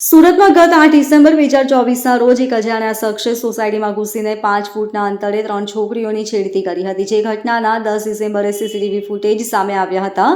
સુરતમાં ગત આઠ ડિસેમ્બર બે હજાર ચોવીસના રોજ એક અજાણ્યા શખ્સે સોસાયટીમાં ઘૂસીને પાંચ ફૂટના અંતરે ત્રણ છોકરીઓની છેડતી કરી હતી. જે ઘટનાના દસ ડિસેમ્બરે સીસીટીવી ફૂટેજ સામે આવ્યા હતા.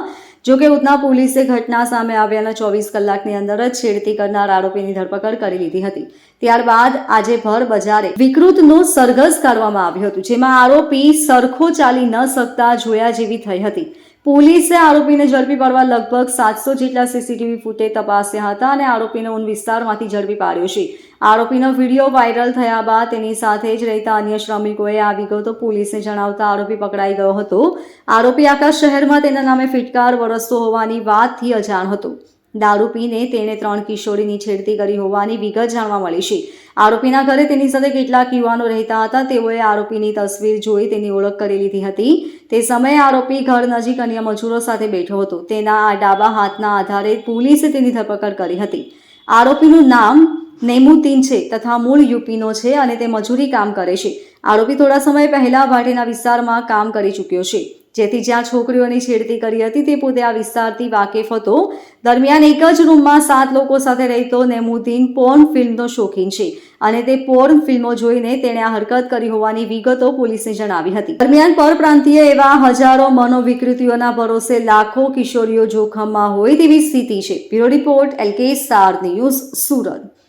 જોકે ઉધના પોલીસે ઘટના સામે આવ્યાના ચોવીસ કલાકની અંદર જ છેડતી કરનાર આરોપીની ધરપકડ કરી લીધી હતી. ત્યારબાદ આજે ભર બજારે વિકૃતનું સરઘસ કરવામાં આવ્યું હતું, જેમાં આરોપી સરખો ચાલી ન શકતા જોયા જેવી થઈ હતી. પોલીસે આરોપીને ઝડપી પાડવા લગભગ સાતસો જેટલા સીસીટીવી ફૂટેજ તપાસ્યા હતા અને આરોપીને ઉન વિસ્તારમાંથી ઝડપી પાડ્યો છે. આરોપીનો વીડિયો વાયરલ થયા બાદ તેની સાથે જ રહેતા અન્ય શ્રમિકોએ આ વિગતો પોલીસને જણાવતા આરોપી પકડાઈ ગયો હતો. આરોપી આકાશ શહેરમાં તેના નામે ફિટકાર વરસતો હોવાની વાતથી અજાણ હતો. દારૂ પીને તેણે ત્રણ કિશોરીની છેડતી કરી હોવાની વિગત જાણવા મળી છે. આરોપીના ઘરે તેની સાથે કેટલાક યુવાનો રહેતા હતા. તેઓએ આરોપીની તસવીર જોઈ તેની ઓળખ કરી લીધી હતી. તે સમયે આરોપી ઘર નજીક અન્ય મજૂરો સાથે બેઠો હતો. તેના આ ડાબા હાથના આધારે પોલીસે તેની ધરપકડ કરી હતી. આરોપીનું નામ નેમુદ્દીન છે તથા મૂળ યુપીનો છે અને તે મજૂરી કામ કરે છે. આરોપી થોડા સમય પહેલા ભાટેના વિસ્તારમાં કામ કરી ચૂક્યો છે. જેથી જ્યાં છોકરીઓની છેડતી કરી હતી તે પોતે આ વિસ્તારથી વાકેફ હતો. દરમિયાન એક જ રૂમમાં સાત લોકો સાથે રહેતો નેમુદ્દીન પોર્ન ફિલ્મનો શોખીન છે અને તે પોર્ન ફિલ્મો જોઈને તેણે આ હરકત કરી હોવાની વિગતો પોલીસને જણાવી હતી. દરમિયાન પરપ્રાંતીય એવા હજારો મનોવિકૃતિઓના ભરોસે લાખો કિશોરીઓ જોખમમાં હોય તેવી સ્થિતિ છે. Bureau report LK Saar news Surat.